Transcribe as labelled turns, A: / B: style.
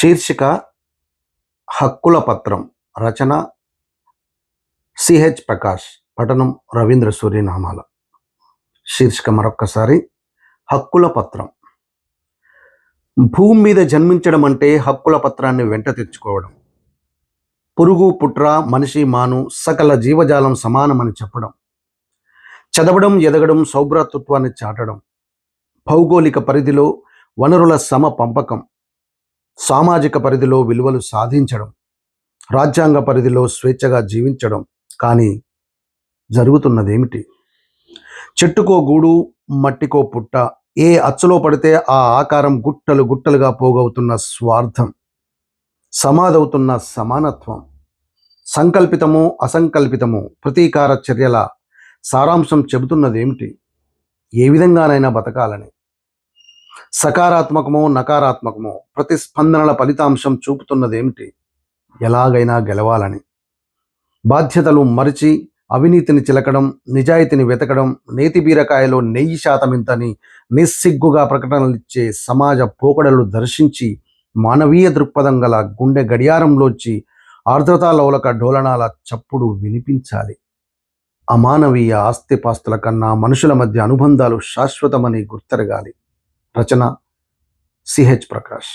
A: శీర్షిక హక్కుల పత్రం రచన సిహెచ్ ప్రకాష్ పఠనం రవీంద్ర సూర్యనామాల. శీర్షిక మరొక్కసారి హక్కుల పత్రం. భూమి మీద జన్మించడం అంటే హక్కుల పత్రాన్ని వెంట తెచ్చుకోవడం. పురుగు పుట్ర మనిషి మాను సకల జీవజాలం సమానమని చెప్పడం. చదవడం ఎదగడం సౌభ్రాతృత్వాన్ని చాటడం. భౌగోళిక పరిధిలో వనరుల సమ పంపకం సామాజిక పరిధిలో విలువలు సాధించడం రాజ్యాంగ పరిధిలో స్వేచ్ఛగా జీవించడం కానీ జరుగుతున్నదేమిటి? చెట్టుకో గూడు మట్టికో పుట్ట ఏ అచ్చులో పడితే ఆ ఆకారం గుట్టలు గుట్టలుగా పోగవుతున్న స్వార్థం సమాధవుతున్న సమానత్వం సంకల్పితము అసంకల్పితము ప్రతీకార చర్యల సారాంశం చెబుతున్నదేమిటి? ఏ విధంగానైనా బతకాలని సకారాత్మకమో నకారాత్మకమో ప్రతిస్పందనల ఫలితాంశం చూపుతున్నదేమిటి? ఎలాగైనా గెలవాలని. బాధ్యతలు మరిచి అవినీతిని చిలకడం నిజాయితీని వెతకడం నేతి బీరకాయలో నెయ్యి శాతం ఇంతని నిస్సిగ్గుగా ప్రకటనలిచ్చే సమాజ పోకడలు దర్శించి మానవీయ దృక్పథం గల గుండె గడియారంలోంచి ఆర్ద్రతాలోలక డోలనాల చప్పుడు వినిపించాలి. అమానవీయ ఆస్తిపాస్తుల కన్నా మనుషుల మధ్య అనుబంధాలు శాశ్వతమని గుర్తెరగాలి. రచన సిహెచ్ ప్రకాష్